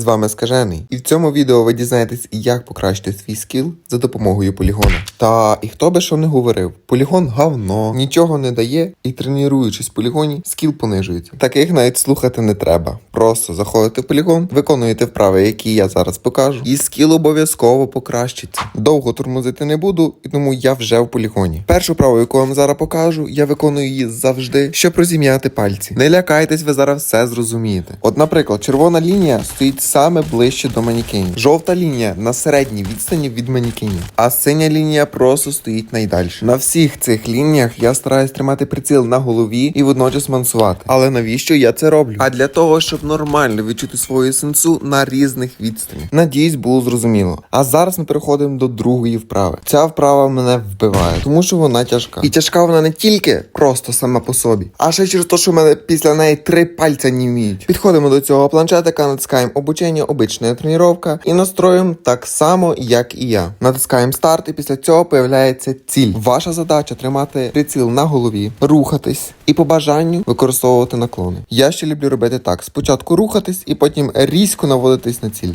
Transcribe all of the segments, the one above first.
З вами Скажений. І в цьому відео ви дізнаєтесь, як покращити свій скіл за допомогою полігона. Та і хто би що не говорив, полігон говно, нічого не дає, і тренуючись в полігоні, скіл понижується. Таких навіть слухати не треба. Просто заходите в полігон, виконуєте вправи, які я зараз покажу, і скіл обов'язково покращиться. Довго тормозити не буду, і тому я вже в полігоні. Першу вправу, яку вам зараз покажу, я виконую її завжди, щоб розім'яти пальці. Не лякайтесь, ви зараз все зрозумієте. От, наприклад, червона лінія стоїть саме ближче до манікенів. Жовта лінія на середній відстані від манікенів, а синя лінія просто стоїть найдальше. На всіх цих лініях я стараюсь тримати приціл на голові і водночас мансувати. Але навіщо я це роблю? А для того, щоб нормально відчути свою сенсу на різних відстанях. Надіюсь, було зрозуміло. А зараз ми переходимо до другої вправи. Ця вправа мене вбиває, тому що вона тяжка. І тяжка вона не тільки просто сама по собі, а ще через те, що в мене після неї три пальця не вміють. Підходимо до цього планшетика, натискаємо обучення, обична тренування і настроюємо так само, як і я. Натискаємо старт, і після цього появляється ціль. Ваша задача тримати приціл на голові, рухатись і по бажанню використовувати наклони. Я ще люблю робити так: спочатку рухатись і потім різко наводитись на ціль.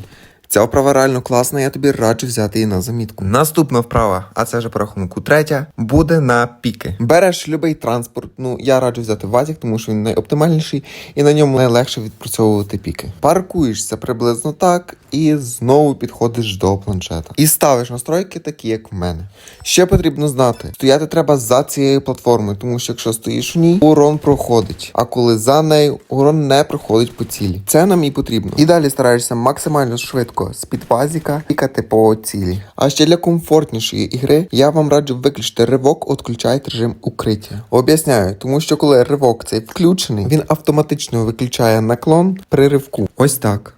Ця вправа реально класна, я тобі раджу взяти її на замітку. Наступна вправа, а це вже по рахунку третя, буде на піки. Береш любий транспорт. Ну я раджу взяти вазик, тому що він найоптимальніший, і на ньому найлегше відпрацьовувати піки. Паркуєшся приблизно так, і знову підходиш до планшета. І ставиш настройки такі, як в мене. Ще потрібно знати, стояти треба за цією платформою, тому що якщо стоїш в ній, урон проходить. А коли за нею, урон не проходить по цілі. Це нам і потрібно. І далі стараєшся максимально швидко з під вазіка пікати по цілі. А ще для комфортнішої ігри я вам раджу виключити ривок, відключайте режим укриття. Об'ясняю, тому що коли ривок цей включений, він автоматично виключає наклон при ривку. Ось так.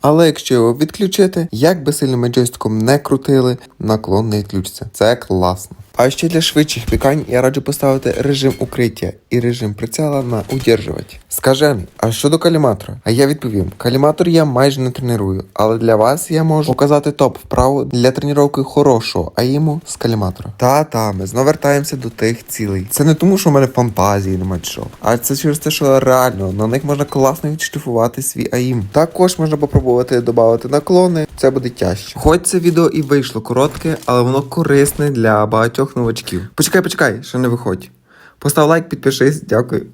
Але якщо його відключити, як би сильно ми джойстиком не крутили, наклон не відключиться. Це класно. А ще для швидших пікань я раджу поставити режим укриття і режим приціла на удержувати. Скажений, а щодо каліматора? А я відповім: каліматор я майже не треную, але для вас я можу показати топ вправо для тренування хорошого, а йому з каліматора. Та-та, ми знову вертаємося до тих цілей. Це не тому, що в мене фантазії немає що, а це через те, що реально на них можна класно відштифувати свій АІМ. Також можна попробувати додати наклони, це буде тяжче. Хоч це відео і вийшло коротке, але воно корисне для багатьох новачків. Почекай, почекай, ще не виходь. Постав лайк, підпишись, дякую.